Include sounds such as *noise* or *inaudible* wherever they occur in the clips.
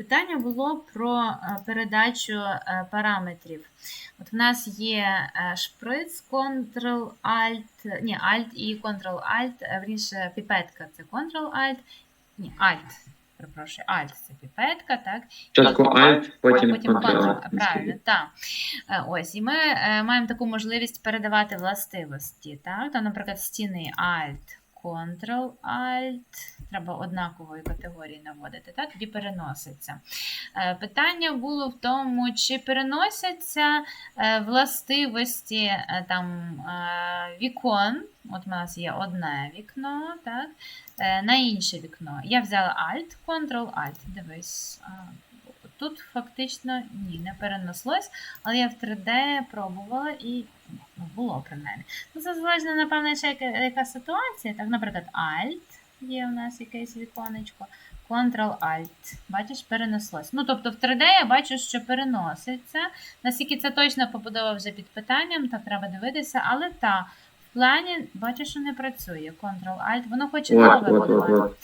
Питання було про е, передачу е, параметрів. От в нас є е, шприц, Ctrl-Alt, ні, Alt і Ctrl-Alt, е, верніше, піпетка це Ctrl-Alt, ні, Alt, перепрошую, Alt це піпетка, так? Спочатку Alt, потім потім Ctrl. Правильно, так. Ось, і ми маємо таку можливість передавати властивості. Так? Там, наприклад, стіни Alt, Ctrl, Alt. Треба однакової категорії наводити, так? тоді переноситься. Е, Питання було в тому, чи переносяться е, властивості е, там, вікон. От у нас є одне вікно, так? на інше вікно. Я взяла Alt, Ctrl, Alt. Дивись. Тут фактично ні, не перенеслось, але я в 3D пробувала і було принаймні. Ну, це залежно, напевно, ще яка, яка ситуація. Так, наприклад, Alt є у нас якесь віконечко. Ctrl-Alt. Бачиш, перенеслось. Ну, тобто в 3D я бачу, що переноситься. Наскільки це точно побудова вже під питанням, так треба дивитися, але та. В плані, бачиш, що не працює. Ctrl-Alt, воно хоче нове будувати.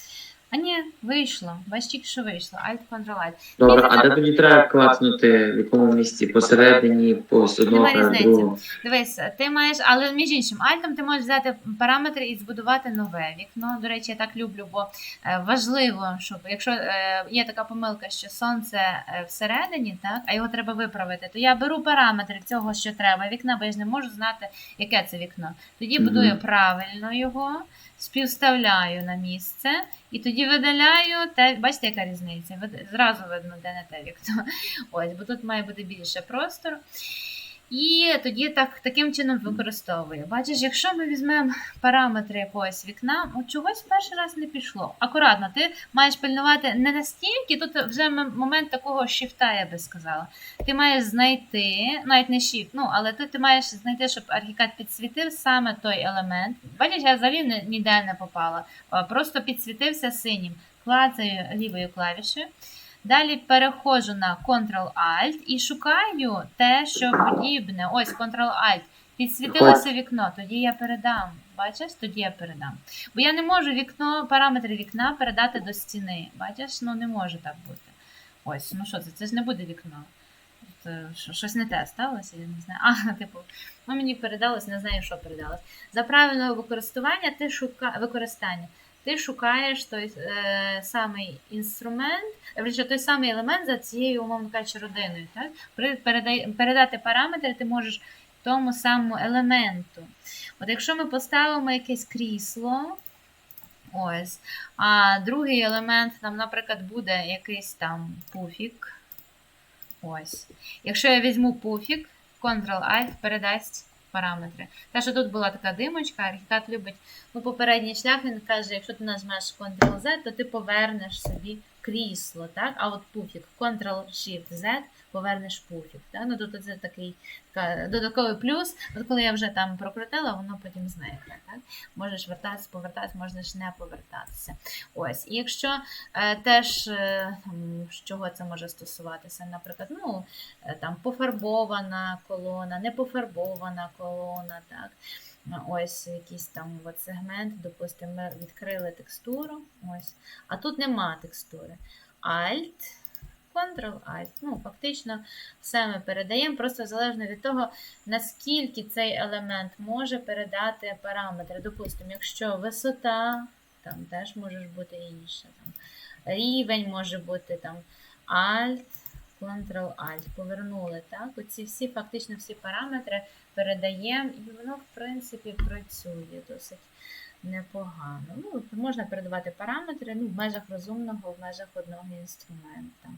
А ні, вийшло. Бач, тільки що вийшло. Alt, Ctrl-Alt. Добре, а де тоді треба клацнути, в якому місці? Посередині, по з одного різниці. Дивись, ти маєш, але між іншим, альтом ти можеш взяти параметри і збудувати нове вікно. До речі, я так люблю, бо е, важливо, щоб якщо е, є така помилка, що сонце е, всередині, так, а його треба виправити, то я беру параметри цього, що треба, вікна, бо я ж не можу знати, яке це вікно. Тоді Мгм. будую правильно його, співставляю на місце і тоді видаляю те. Бачите, яка різниця? Зразу видно, де не те вікно. Ось, бо тут має бути більше простору. І тоді так, таким чином використовую. Бачиш, якщо ми візьмемо параметри якогось вікна, от чогось перший раз не пішло. Акуратно, ти маєш пильнувати не настільки, тут вже момент такого шифта, я би сказала. Ти маєш знайти, навіть не shift, ну, але тут ти маєш знайти, щоб архікад підсвітив саме той елемент. Бачиш, я взагалі ніде не попала, просто підсвітився синім. Клацаю лівою клавішею. Далі переходжу на Ctrl-Alt і шукаю те, що подібне. Ось Ctrl-Alt. Підсвітилося вікно, тоді я передам. Бачиш, тоді я передам. Бо я не можу вікно, параметри вікна передати до стіни. Бачиш, ну не може так бути. Ось, ну що це? Це ж не буде вікно. Це що, щось не те сталося, я не знаю. *laughs* А, типу, ну мені передалось, не знаю, що передалось. За правильне використання ти шука... використання. Ти шукаєш той е, самий інструмент, Верніше, той самий елемент за цією, умовно кажучи, родиною. Так? Передай- передати параметри ти можеш тому самому елементу. От якщо ми поставимо якесь крісло, ось, а другий елемент, там, наприклад, буде якийсь там пуфік. Ось. Якщо я візьму пуфік, Ctrl-Alt передасть параметри. Те, що тут була така димочка, архітат любить ну, попередній шлях, він каже, якщо ти нажмеш Ctrl-Z, то ти повернеш собі крісло, так? А от пуфік, Ctrl-Shift-Z, повернеш пуфік. Так? Ну, тобто це такий така, додатковий плюс. От коли я вже там прокрутила, воно потім зникне. Так? Можеш вертатися, повертатися, можеш не повертатися. Ось. І якщо е, теж е, там, з чого це може стосуватися, наприклад, ну, е, там пофарбована колона, не пофарбована колона, так? Ну, Ось якийсь там от сегмент, допустимо, ми відкрили текстуру, ось, а тут нема текстури. Alt, Ctrl-Alt. Ну, фактично, все ми передаємо, просто залежно від того, наскільки цей елемент може передати параметри. Допустимо, якщо висота, там теж може бути інша. Там, рівень може бути там Alt, Ctrl-Alt. Повернули. так? Оці всі, фактично всі параметри передаємо, і воно, в принципі, працює досить непогано. Ну, можна передавати параметри ну, в межах розумного, в межах одного інструмента.